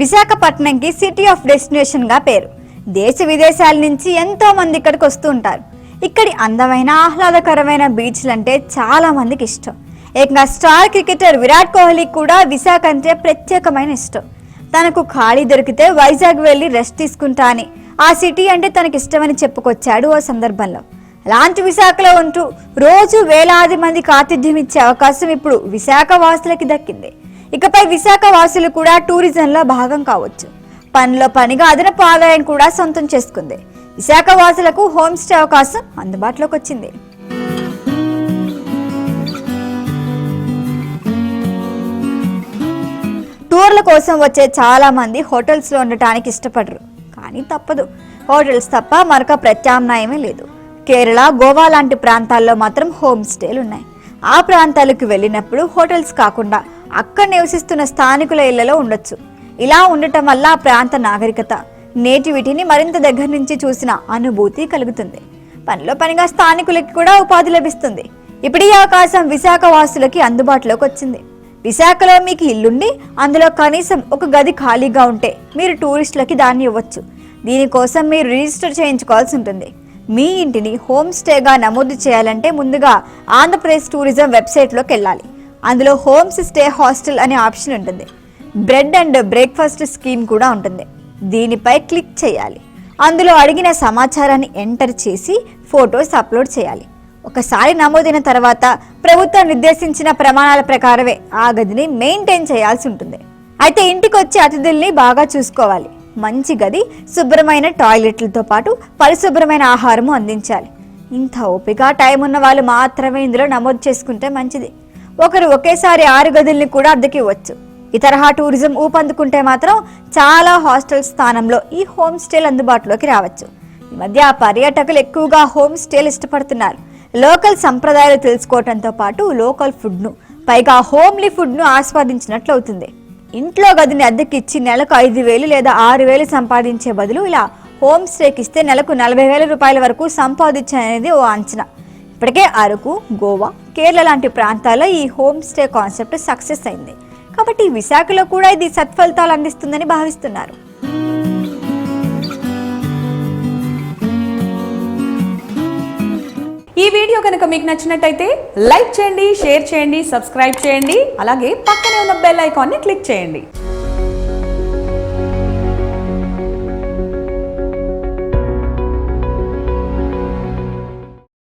విశాఖపట్నంకి city of డెస్టినేషన్గా పేరు. దేశ విదేశాల నుంచి ఎంతో మంది ఇక్కడికి వస్తూ ఉంటారు. ఇక్కడి అందమైన ఆహ్లాదకరమైన బీచ్లు అంటే చాలా మందికి ఇష్టం. ఏకంగా స్టార్ క్రికెటర్ విరాట్ కోహ్లీ కూడా విశాఖ అంటే ప్రత్యేకమైన ఇష్టం. తనకు ఖాళీ దొరికితే వైజాగ్ వెళ్ళి రెస్ట్ తీసుకుంటా అని. ఆ సిటీ అంటే తనకి ఇష్టమని చెప్పుకొచ్చాడు ఓ సందర్భంలో. అలాంటి విశాఖలో ఉంటూ రోజు వేలాది మందికి ఆతిథ్యం ఇచ్చే అవకాశం ఇప్పుడు విశాఖ వాసులకి దక్కింది. ఇకపై విశాఖ వాసులు కూడా టూరిజంలో భాగం కావచ్చు. పనిలో పనిగా అదనపు ఆదాయం కూడా సొంతం చేసుకుంది. విశాఖ వాసులకు హోమ్ స్టే అవకాశం అందుబాటులోకి వచ్చింది. టూర్ల కోసం వచ్చే చాలా మంది హోటల్స్లో ఉండటానికి ఇష్టపడరు. కానీ తప్పదు. హోటల్స్ తప్ప మరొక ప్రత్యామ్నాయమే లేదు. కేరళ గోవా లాంటి ప్రాంతాల్లో మాత్రం హోమ్ స్టేలు ఉన్నాయి ఆ ప్రాంతాలకు వెళ్ళినప్పుడు హోటల్స్ కాకుండా అక్కడ నివసిస్తున్న స్థానికుల ఇళ్ళలో ఉండొచ్చు. ఇలా ఉండటం వల్ల ఆ ప్రాంత నాగరికత నేటివిటీని మరింత దగ్గర నుంచి చూసిన అనుభూతి కలుగుతుంది. పనిలో పనిగా స్థానికులకి కూడా ఉపాధి లభిస్తుంది. ఇప్పుడు ఈ అవకాశం విశాఖ వాసులకి అందుబాటులోకి వచ్చింది. విశాఖలో మీకు ఇల్లుండి అందులో కనీసం ఒక గది ఖాళీగా ఉంటే మీరు టూరిస్టులకి దాన్ని ఇవ్వచ్చు. దీనికోసం మీరు రిజిస్టర్ చేయించుకోవాల్సి ఉంటుంది. మీ ఇంటిని హోమ్ స్టేగా నమోదు చేయాలంటే ముందుగా ఆంధ్రప్రదేశ్ టూరిజం వెబ్సైట్లోకి వెళ్ళాలి అందులో హోమ్స్ స్టే హాస్టల్ అనే ఆప్షన్ ఉంటుంది. బ్రెడ్ అండ్ బ్రేక్ఫాస్ట్ స్కీమ్ కూడా ఉంటుంది. దీనిపై క్లిక్ చేయాలి. అందులో అడిగిన సమాచారాన్ని ఎంటర్ చేసి ఫొటోస్ అప్లోడ్ చేయాలి. ఒకసారి నమోదైన తర్వాత ప్రభుత్వం నిర్దేశించిన ప్రమాణాల ప్రకారమే ఆ గదిని మెయింటైన్ చేయాల్సి ఉంటుంది. అయితే ఇంటికి వచ్చే అతిథుల్ని బాగా చూసుకోవాలి. మంచి గది శుభ్రమైన టాయిలెట్లతో పాటు పరిశుభ్రమైన ఆహారము అందించాలి. ఇంత ఓపిక టైం ఉన్న వాళ్ళు మాత్రమే ఇందులో నమోదు చేసుకుంటే మంచిది. ఒకరు ఒకేసారి ఆరు గదుల్ని కూడా అద్దెకి ఇవ్వచ్చు ఈ తరహా టూరిజం ఊపందుకుంటే మాత్రం చాలా హాస్టల్ స్థానంలో ఈ హోమ్ స్టేలు అందుబాటులోకి రావచ్చు. ఈ మధ్య పర్యాటకులు ఎక్కువగా హోమ్ స్టేలు ఇష్టపడుతున్నారు. లోకల్ సంప్రదాయాలు తెలుసుకోవటంతో పాటు లోకల్ ఫుడ్ను పైగా హోమ్లీ ఫుడ్ను ఆస్వాదించినట్లు అవుతుంది. ఇంట్లో గదిని అద్దెకిచ్చి నెలకు ఐదు వేలు లేదా ఆరు వేలు సంపాదించే బదులు ఇలా హోమ్ స్టేకి ఇస్తే నెలకు నలభై వేల రూపాయల వరకు సంపాదించనేది ఓ అంచనా. ఇప్పటికే అరకు గోవా కేరళ లాంటి ప్రాంతాల్లో ఈ హోమ్ స్టే కాన్సెప్ట్ సక్సెస్ అయింది. కాబట్టి విశాఖలో కూడా ఇది సత్ఫలితాలు అందిస్తుందని భావిస్తున్నారు. ఈ వీడియో కనుక మీకు నచ్చినట్టయితే లైక్ చేయండి షేర్ చేయండి సబ్స్క్రైబ్ చేయండి అలాగే పక్కనే ఉన్న బెల్ ఐకాన్ని క్లిక్ చేయండి.